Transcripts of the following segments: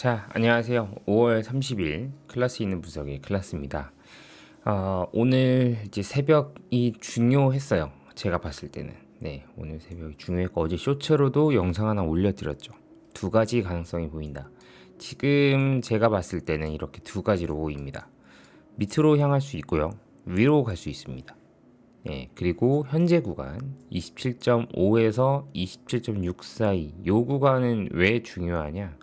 자, 안녕하세요. 5월 30일 클래스 있는 분석의 클래스입니다. 어, 오늘 이제 새벽이 중요했어요. 제가 봤을 때는. 네, 오늘 새벽이 중요했고 어제 쇼츠로도 영상 하나 올려드렸죠. 두 가지 가능성이 보인다. 지금 제가 봤을 때는 이렇게 두 가지로 보입니다. 밑으로 향할 수 있고요. 위로 갈 수 있습니다. 네, 그리고 현재 구간 27.5에서 27.6 사이 요 구간은 왜 중요하냐?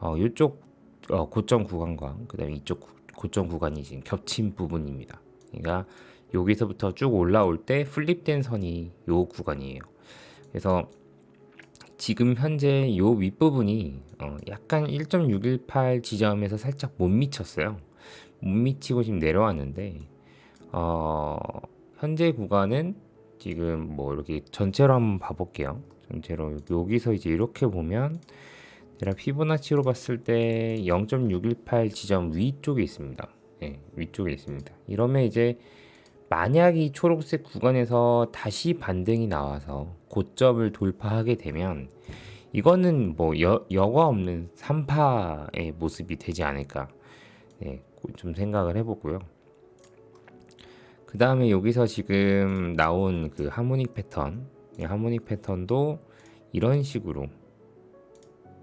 어, 이쪽 어, 고점 구간과 그다음에 이쪽 구- 고점 구간이 지금 겹친 부분입니다. 그러니까 여기서부터 쭉 올라올 때 플립된 선이 요 구간이에요. 그래서 지금 현재 요 윗부분이 어, 약간 1.618 지점에서 살짝 못 미쳤어요. 못 미치고 지금 내려왔는데 어, 현재 구간은 지금 뭐 이렇게 전체로 한번 봐볼게요. 전체로 여기서 이제 이렇게 보면 제가 피보나치로 봤을 때 0.618 지점 위쪽에 있습니다. 네, 위쪽에 있습니다. 이러면 이제 만약 이 초록색 구간에서 다시 반등이 나와서 고점을 돌파하게 되면 이거는 뭐 여, 여과 없는 3파의 모습이 되지 않을까 네, 좀 생각을 해보고요. 그 다음에 여기서 지금 나온 그 하모닉 패턴, 이 하모닉 패턴도 이런 식으로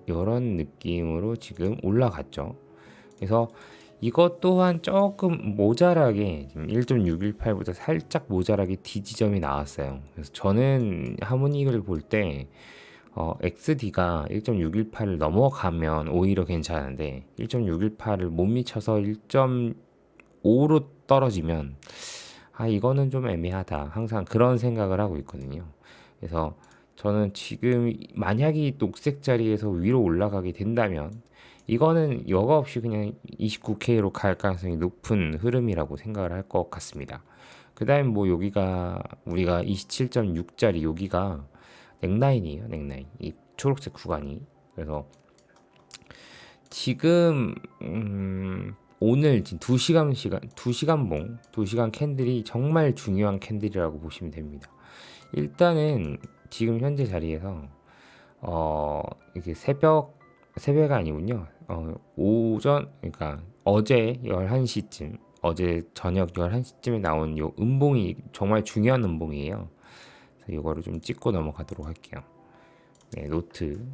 이런 느낌으로 지금 올라갔죠. 그래서 이것 또한 조금 모자라게 지금 1.618보다 살짝 모자라게 D 지점이 나왔어요. 그래서 저는 하모닉을 볼때 어, XD가 1.618을 넘어가면 오히려 괜찮은데 1.618을 못 미쳐서 1.5로 떨어지면 아 이거는 좀 애매하다. 항상 그런 생각을 하고 있거든요. 그래서 저는 지금 만약에 이 녹색 자리에서 위로 올라가게 된다면 이거는 여과 없이 그냥 29K로 갈 가능성이 높은 흐름이라고 생각을 할 것 같습니다. 그 다음에 뭐 여기가 우리가 27.6짜리 여기가 넥라인이에요. 넥라인. 이 초록색 구간이. 그래서 지금 음 오늘 지금 2시간 시간 2시간 봉, 2시간 캔들이 정말 중요한 캔들이라고 보시면 됩니다. 일단은 지금 현재 자리에서 어 이게 새벽 새벽이 아니군요. 어 오전 그러니까 어제 11시쯤 어제 저녁 11시쯤에 나온 요 음봉이 정말 중요한 음봉이에요. 그래서 이거를 좀 찍고 넘어가도록 할게요. 네, 노트.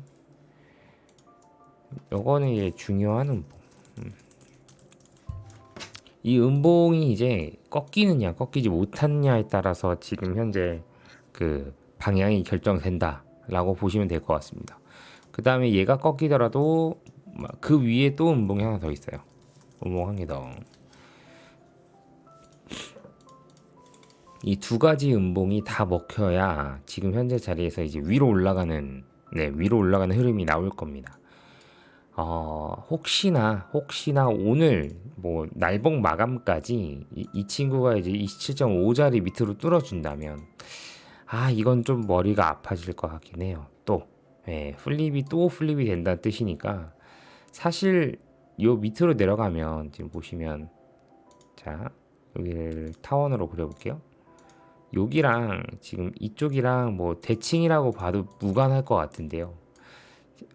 요거는 이제 중요한 음봉. 음. 이 음봉이 이제 꺾이느냐 꺾이지 못하느냐에 따라서 지금 현재 그 방향이 결정된다 라고 보시면 될 것 같습니다. 그 다음에 얘가 꺾이더라도 그 위에 또 음봉이 하나 더 있어요. 음봉 한 개 더. 이 두 가지 음봉이 다 먹혀야 지금 현재 자리에서 이제 위로 올라가는 네 위로 올라가는 흐름이 나올 겁니다. 어, 혹시나 혹시나 오늘 뭐 날봉 마감까지 이, 이 친구가 이제 27.5 자리 밑으로 뚫어준다면 아 이건 좀 머리가 아파질 것 같긴 해요. 또 예, 플립이 또 플립이 된다는 뜻이니까 사실 요 밑으로 내려가면 지금 보시면 자 여기를 타원으로 그려 볼게요. 여기랑 지금 이쪽이랑 뭐 대칭이라고 봐도 무관할 것 같은데요.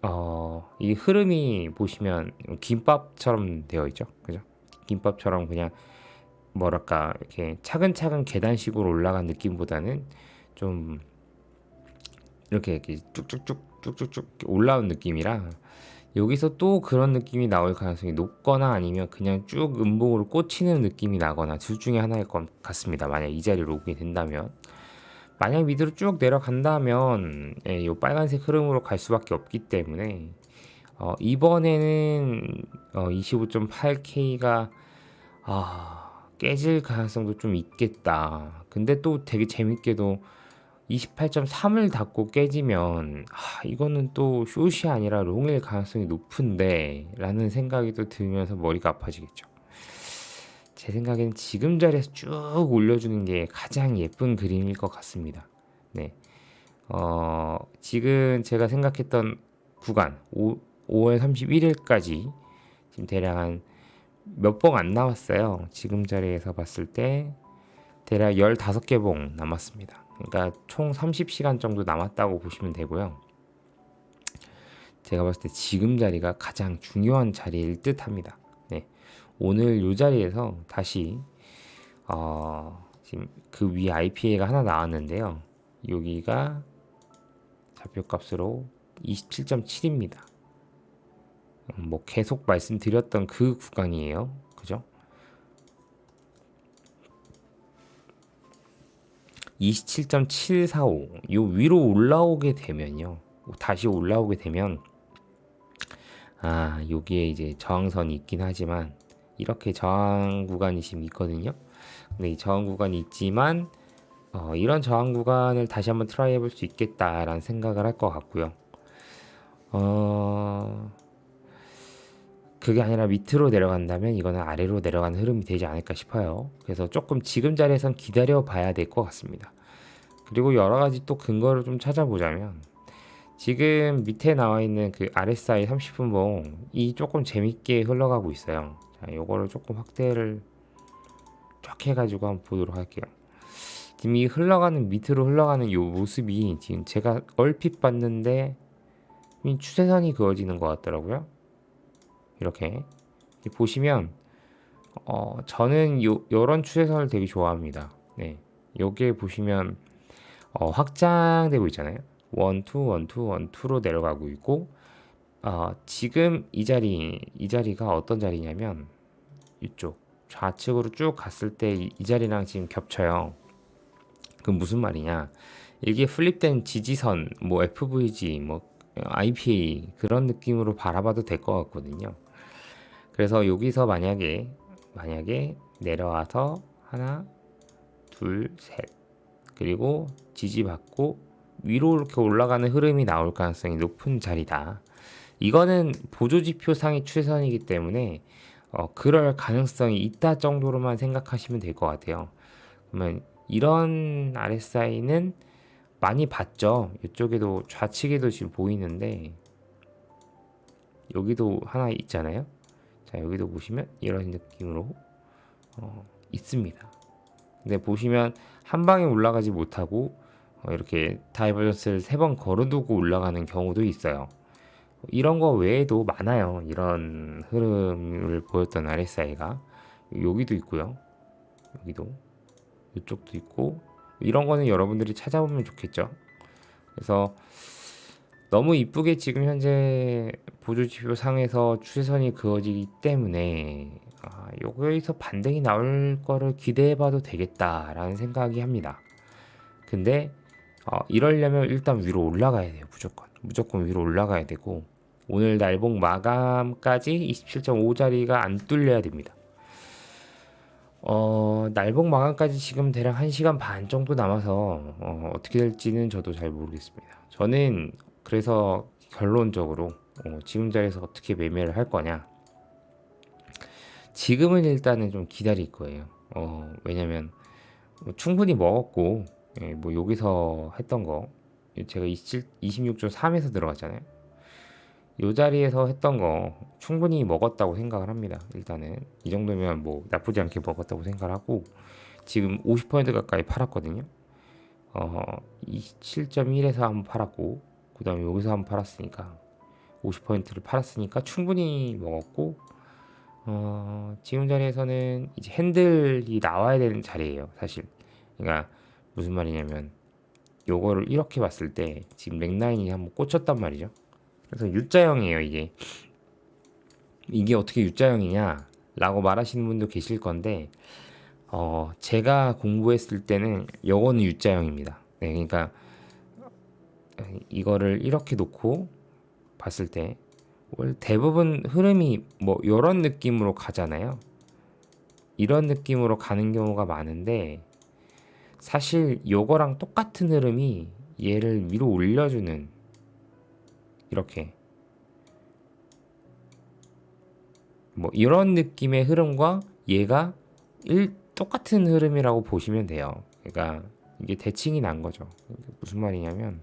어, 이 흐름이 보시면 김밥처럼 되어 있죠. 그죠? 김밥처럼 그냥 뭐랄까 이렇게 차근차근 계단식으로 올라간 느낌보다는 좀 이렇게 이렇게 쭉쭉쭉 쭉쭉쭉 올라온 느낌이라 여기서 또 그런 느낌이 나올 가능성이 높거나 아니면 그냥 쭉 음봉으로 꽂히는 느낌이 나거나 둘 중에 하나일 것 같습니다. 만약 이 자리로 오게 된다면 만약 밑으로 쭉 내려간다면 예, 이 빨간색 흐름으로 갈 수밖에 없기 때문에 어, 이번에는 어, 25.8K가 아, 깨질 가능성도 좀 있겠다. 근데 또 되게 재밌게도 28.3을 닫고 깨지면 아, 이거는 또 숏이 아니라 롱일 가능성이 높은데 라는 생각이 또 들면서 머리가 아파지겠죠. 제 생각에는 지금 자리에서 쭉 올려주는 게 가장 예쁜 그림일 것 같습니다. 네. 어, 지금 제가 생각했던 구간 5, 5월 31일까지 지금 대략 한 몇 봉안 나왔어요. 지금 자리에서 봤을 때 대략 15개 봉 남았습니다. 그러니까 총 30시간 정도 남았다고 보시면 되고요. 제가 봤을 때 지금 자리가 가장 중요한 자리일 듯 합니다. 네. 오늘 이 자리에서 다시 어, 지금 그위 IPA가 하나 나왔는데요. 여기가 좌표값으로 27.7입니다. 뭐 계속 말씀드렸던 그 구간이에요. 27.745. 요 위로 올라오게 되면요. 다시 올라오게 되면 아, 여기에 이제 저항선이 있긴 하지만 이렇게 저항 구간이 지금 있거든요. 근데 이 저항 구간이 있지만 어, 이런 저항 구간을 다시 한번 트라이 해볼 수 있겠다라는 생각을 할 것 같고요. 어, 그게 아니라 밑으로 내려간다면 이거는 아래로 내려가는 흐름이 되지 않을까 싶어요. 그래서 조금 지금 자리에선 기다려 봐야 될 것 같습니다. 그리고 여러 가지 또 근거를 좀 찾아보자면 지금 밑에 나와 있는 그 RSI 30분 봉이 조금 재밌게 흘러가고 있어요. 자, 요거를 조금 확대를 쫙 해가지고 한번 보도록 할게요. 지금 이 흘러가는 밑으로 흘러가는 요 모습이 지금 제가 얼핏 봤는데 이 추세선이 그어지는 것 같더라고요. 이렇게 보시면 어 저는 요 요런 추세선을 되게 좋아합니다. 네, 여기에 보시면 어, 확장되고 있잖아요. 원투 원투 원투로 내려가고 있고 어, 지금 이 자리 이 자리가 어떤 자리냐면 이쪽 좌측으로 쭉 갔을 때이 자리랑 지금 겹쳐요. 그 무슨 말이냐? 이게 플립된 지지선, 뭐 FVG, 뭐 IPA 그런 느낌으로 바라봐도 될 것 같거든요. 그래서 여기서 만약에 만약에 내려와서 하나, 둘, 셋 그리고 지지받고 위로 이렇게 올라가는 흐름이 나올 가능성이 높은 자리다. 이거는 보조지표상의 추세선이기 때문에 어, 그럴 가능성이 있다 정도로만 생각하시면 될 것 같아요. 그러면 이런 RSI는 많이 봤죠. 이쪽에도 좌측에도 지금 보이는데 여기도 하나 있잖아요. 자 여기도 보시면 이런 느낌으로 어, 있습니다. 근데 보시면 한 방에 올라가지 못하고 어, 이렇게 다이버전스를 세 번 걸어두고 올라가는 경우도 있어요. 이런 거 외에도 많아요. 이런 흐름을 보였던 RSI가 여기도 있고요. 여기도 이쪽도 있고 이런 거는 여러분들이 찾아보면 좋겠죠. 그래서 너무 이쁘게 지금 현재 보조지표 상에서 추세선이 그어지기 때문에 아, 여기서 반등이 나올 거를 기대해봐도 되겠다라는 생각이 합니다. 근데 어, 이러려면 일단 위로 올라가야 돼요. 무조건 무조건 위로 올라가야 되고 오늘 날봉 마감까지 27.5 자리가 안 뚫려야 됩니다. 어, 날봉 마감까지 지금 대략 1시간 반 정도 남아서 어, 어떻게 될지는 저도 잘 모르겠습니다. 저는 그래서 결론적으로 어, 지금 자리에서 어떻게 매매를 할 거냐. 지금은 일단은 좀 기다릴 거예요. 어, 왜냐면 뭐 충분히 먹었고 예, 뭐 여기서 했던 거 제가 27, 26.3에서 들어갔잖아요. 이 자리에서 했던 거 충분히 먹었다고 생각을 합니다. 일단은 이 정도면 뭐 나쁘지 않게 먹었다고 생각을 하고 지금 50% 가까이 팔았거든요. 어, 27.1에서 한번 팔았고 그 다음에 여기서 한번 팔았으니까 50%를 팔았으니까 충분히 먹었고 어, 지금 자리에서는 이제 핸들이 나와야 되는 자리예요 사실. 그러니까 무슨 말이냐면 요거를 이렇게 봤을 때 지금 넥라인이 한번 꽂혔단 말이죠. 그래서 U자형이에요 이게. 이게 어떻게 U자형이냐 라고 말하시는 분도 계실 건데 어, 제가 공부했을 때는 요거는 U자형입니다. 네, 그러니까 이거를 이렇게 놓고 봤을 때 대부분 흐름이 뭐 이런 느낌으로 가잖아요. 이런 느낌으로 가는 경우가 많은데 사실 요거랑 똑같은 흐름이 얘를 위로 올려주는 이렇게 뭐 이런 느낌의 흐름과 얘가 일, 똑같은 흐름이라고 보시면 돼요. 그러니까 이게 대칭이 난 거죠. 무슨 말이냐면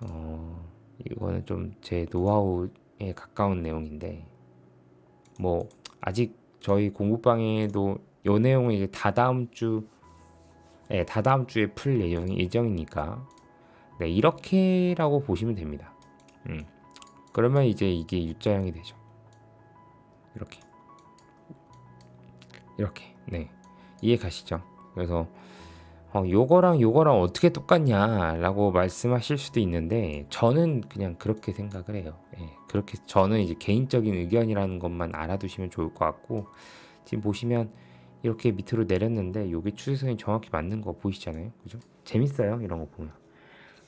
어, 이거는 좀 제 노하우에 가까운 내용인데 뭐 아직 저희 공부방에도 요 내용은 이제 다 다음 주 예, 다다음 주에 풀 예정, 예정이니까 네, 이렇게라고 보시면 됩니다. 음. 그러면 이제 이게 U자형이 되죠. 이렇게 이렇게 네 이해 가시죠? 그래서 어, 요거랑 요거랑 어떻게 똑같냐라고 말씀하실 수도 있는데 저는 그냥 그렇게 생각을 해요. 예, 그렇게 저는 이제 개인적인 의견이라는 것만 알아두시면 좋을 것 같고 지금 보시면 이렇게 밑으로 내렸는데 요게 추세선이 정확히 맞는 거 보이시잖아요, 그죠? 재밌어요 이런 거 보면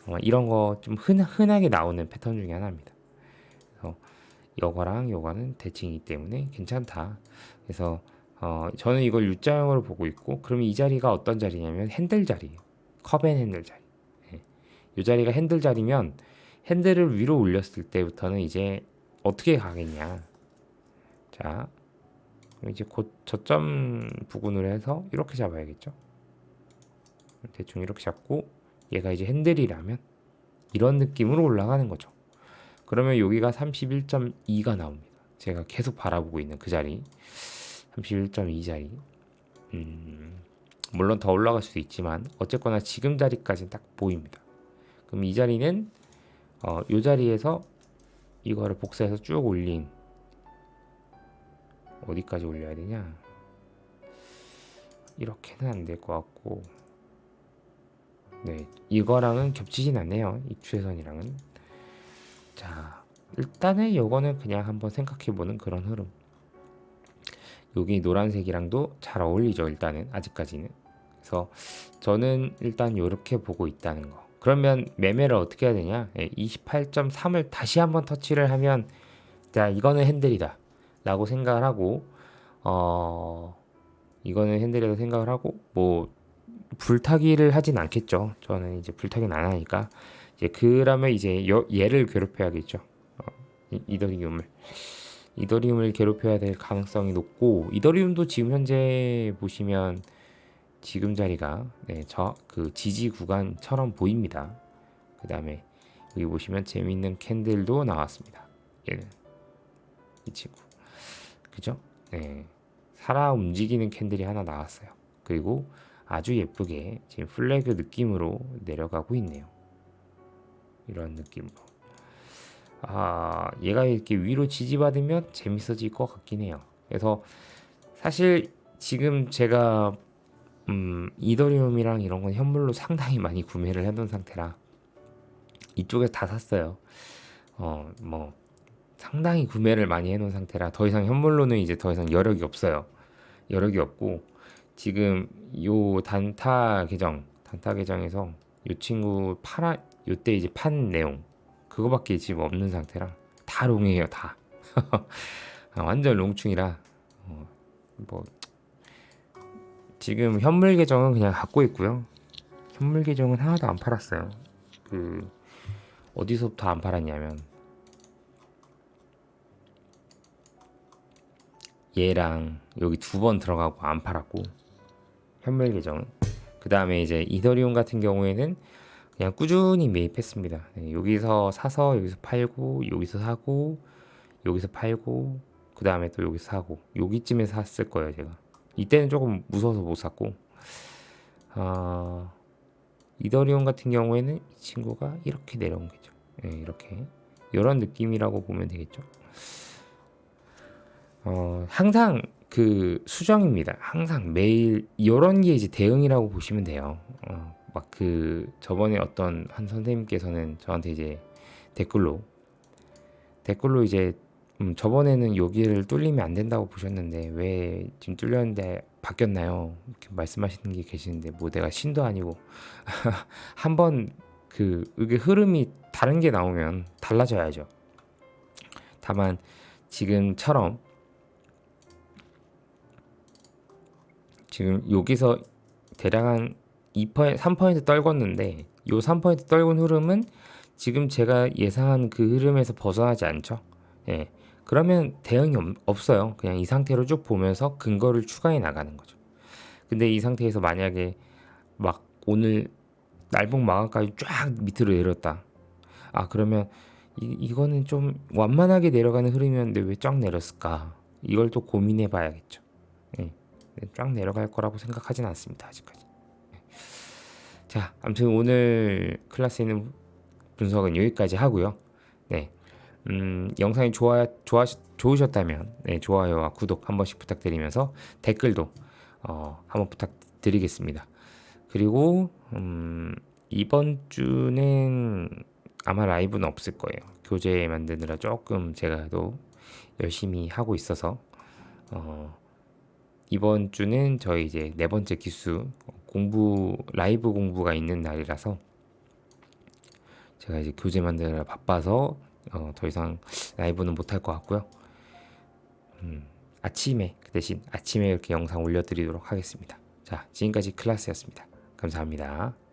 어, 이런 거 좀 흔하게 나오는 패턴 중에 하나입니다. 그래서 요거랑 요거는 대칭이기 때문에 괜찮다. 그래서 어, 저는 이걸 U자형으로 보고 있고 그러면 이 자리가 어떤 자리냐면 핸들 자리예요. 컵앤 핸들 자리. 예. 이 자리가 핸들 자리면 핸들을 위로 올렸을 때부터는 이제 어떻게 가겠냐. 자, 그럼 이제 곧 저점 부근으로 해서 이렇게 잡아야겠죠. 대충 이렇게 잡고 얘가 이제 핸들이라면 이런 느낌으로 올라가는 거죠. 그러면 여기가 31.2가 나옵니다. 제가 계속 바라보고 있는 그 자리. 31.2 자리. 음, 물론 더 올라갈 수도 있지만 어쨌거나 지금 자리까지는 딱 보입니다. 그럼 이 자리는 어, 이 자리에서 이거를 복사해서 쭉 올린 어디까지 올려야 되냐? 이렇게는 안 될 것 같고, 네 이거랑은 겹치진 않네요. 이 추세선이랑은. 자 일단은 요거는 그냥 한번 생각해보는 그런 흐름. 여기 노란색이랑도 잘 어울리죠 일단은 아직까지는. 그래서 저는 일단 이렇게 보고 있다는 거. 그러면 매매를 어떻게 해야 되냐? 28.3을 다시 한번 터치를 하면 자 이거는 핸들이다. 라고 생각을 하고 어 이거는 핸들이라고 생각을 하고 뭐 불타기를 하진 않겠죠. 저는 이제 불타기는 안 하니까. 이제 그러면 이제 여, 얘를 괴롭혀야겠죠. 어, 이더리움을 이더리움을 괴롭혀야 될 가능성이 높고 이더리움도 지금 현재 보시면 지금 자리가 네, 저 그 지지 구간처럼 보입니다. 그 다음에 여기 보시면 재미있는 캔들도 나왔습니다. 얘는 이 친구 그죠? 네, 살아 움직이는 캔들이 하나 나왔어요. 그리고 아주 예쁘게 지금 플래그 느낌으로 내려가고 있네요. 이런 느낌으로. 아, 얘가 이렇게 위로 지지받으면 재밌어질 것 같긴 해요. 그래서 사실 지금 제가 음, 이더리움이랑 이런 건 현물로 상당히 많이 구매를 해놓은 상태라 이쪽에서 다 샀어요. 어, 뭐 상당히 구매를 많이 해놓은 상태라 더 이상 현물로는 이제 더 이상 여력이 없어요. 여력이 없고 지금 요 단타 계정, 단타 계정에서 요 친구 팔아 요때 이제 판 내용 그거밖에 지금 없는 상태라 다 롱이에요 다. 아, 완전 롱충이라 어, 뭐 지금 현물 계정은 그냥 갖고 있고요. 현물 계정은 하나도 안 팔았어요. 그 어디서부터 안 팔았냐면 얘랑 여기 두 번 들어가고 안 팔았고 현물 계정은. 그 다음에 이제 이더리움 같은 경우에는 그냥 꾸준히 매입했습니다. 네, 여기서 사서 여기서 팔고 여기서 사고 여기서 팔고 그 다음에 또 여기서 사고 여기쯤에 샀을 거예요 제가. 이때는 조금 무서워서 못 샀고 어, 이더리움 같은 경우에는 이 친구가 이렇게 내려온 거죠. 네, 이렇게 이런 느낌이라고 보면 되겠죠. 어, 항상 그 수정입니다. 항상 매일 이런 게 이제 대응이라고 보시면 돼요. 어, 막 그 저번에 어떤 한 선생님께서는 저한테 이제 댓글로 댓글로 이제 음, 저번에는 여기를 뚫리면 안 된다고 보셨는데 왜 지금 뚫렸는데 바뀌었나요? 이렇게 말씀하시는 게 계시는데 뭐 내가 신도 아니고 한번 그 이게 흐름이 다른 게 나오면 달라져야죠. 다만 지금처럼 지금 여기서 대략 한 2% 3% 떨궜는데 요 3% 떨군 흐름은 지금 제가 예상한 그 흐름에서 벗어나지 않죠. 예. 그러면 대응이 없 어요. 그냥 이 상태로 쭉 보면서 근거를 추가해 나가는 거죠. 근데 이 상태에서 만약에 막 오늘 날봉 마감까지 쫙 밑으로 내렸다. 아 그러면 이, 이거는 좀 완만하게 내려가는 흐름이었는데 왜 쫙 내렸을까? 이걸 또 고민해 봐야겠죠. 예. 쫙 내려갈 거라고 생각하진 않습니다. 아직까지. 자, 아무튼 오늘 클래스 있는 분석은 여기까지 하고요. 네. 음, 영상이 좋아 좋아 좋으셨다면 네, 좋아요와 구독 한 번씩 부탁드리면서 댓글도 어, 한번 부탁드리겠습니다. 그리고 음, 이번 주는 아마 라이브는 없을 거예요. 교재 만드느라 조금 제가 또 열심히 하고 있어서 어, 이번 주는 저희 이제 네 번째 기수 공부 라이브 공부가 있는 날이라서 제가 이제 교재 만드느라 바빠서 어, 더 이상 라이브는 못할 것 같고요. 음, 아침에 그 대신 아침에 이렇게 영상 올려드리도록 하겠습니다. 자, 지금까지 클래스였습니다. 감사합니다.